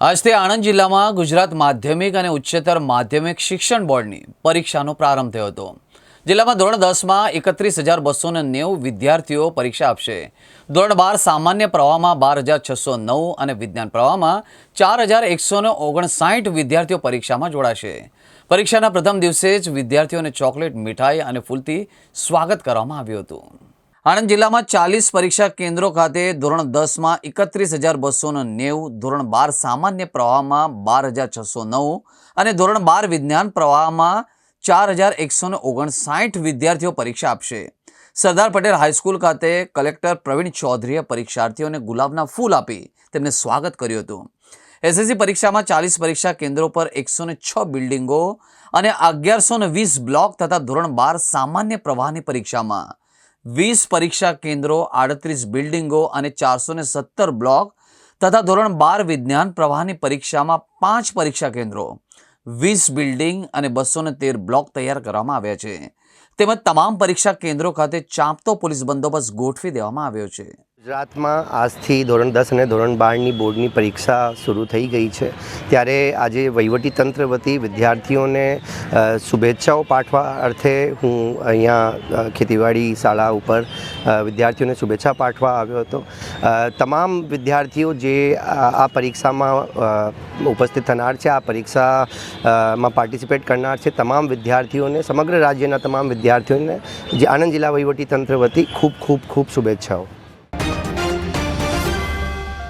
આજથી આણંદ જિલ્લામાં ગુજરાત માધ્યમિક અને ઉચ્ચતર માધ્યમિક શિક્ષણ બોર્ડની પરીક્ષાનો પ્રારંભ થયો હતો. જિલ્લામાં ધોરણ દસમાં એકત્રીસ હજાર બસો નેવું વિદ્યાર્થીઓ પરીક્ષા આપશે. ધોરણ બાર સામાન્ય પ્રવાહમાં બાર હજાર છસો નવ અને વિજ્ઞાન પ્રવાહમાં ચાર હજાર એકસોને ઓગણસાઠ વિદ્યાર્થીઓ પરીક્ષામાં જોડાશે. પરીક્ષાના પ્રથમ દિવસે જ વિદ્યાર્થીઓને ચોકલેટ, મીઠાઈ અને ફૂલથી સ્વાગત કરવામાં આવ્યું હતું. આણંદ જિલ્લામાં ચાલીસ પરીક્ષા કેન્દ્રો ખાતે ધોરણ દસમાં એકત્રીસ હજાર બસો નેવું, ધોરણ બાર સામાન્ય પ્રવાહમાં બાર હજાર છસો નવ અને ધોરણ બાર વિજ્ઞાન પ્રવાહમાં ચાર હજાર એકસો ઓગણસાઠ વિદ્યાર્થીઓ પરીક્ષા આપશે. સરદાર પટેલ હાઈસ્કૂલ ખાતે કલેક્ટર પ્રવીણ ચૌધરીએ પરીક્ષાર્થીઓને ગુલાબના ફૂલ આપી તેમને સ્વાગત કર્યું હતું. એસએસસી પરીક્ષામાં ચાલીસ પરીક્ષા કેન્દ્રો પર એકસો છ બિલ્ડિંગો અને અગિયારસો વીસ બ્લોક તથા ધોરણ બાર સામાન્ય પ્રવાહની પરીક્ષામાં વીસ પરીક્ષા કેન્દ્રો, આડત્રીસ બિલ્ડિંગો અને ચારસો ને સત્તર બ્લોક તથા ધોરણ બાર વિજ્ઞાન પ્રવાહની પરીક્ષામાં પાંચ પરીક્ષા કેન્દ્રો. વીસ બિલ્ડિંગ અને બસો ને તેર બ્લોક તૈયાર કરવામાં આવ્યા છે. તેમજ તમામ પરીક્ષા કેન્દ્રો ખાતે ચાંપતો પોલીસ બંદોબસ્ત ગોઠવી દેવામાં આવ્યો છે. ગુજરાતમાં આજથી ધોરણ દસ અને ધોરણ બારની બોર્ડની પરીક્ષા શરૂ થઈ ગઈ છે. ત્યારે આજે વહીવટી તંત્ર વતી વિદ્યાર્થીઓને શુભેચ્છાઓ પાઠવા અર્થે હું અહીંયા ખેતીવાડી શાળા ઉપર વિદ્યાર્થીઓને શુભેચ્છા પાઠવા આવ્યો હતો. તમામ વિદ્યાર્થીઓ જે આ પરીક્ષામાં ઉપસ્થિત થનાર છે, આ પરીક્ષામાં પાર્ટિસિપેટ કરનાર છે, તમામ વિદ્યાર્થીઓને, સમગ્ર રાજ્યના તમામ વિદ્યાર્થીઓને જે આણંદ જિલ્લા વહીવટી તંત્ર વતી ખૂબ ખૂબ ખૂબ શુભેચ્છાઓ.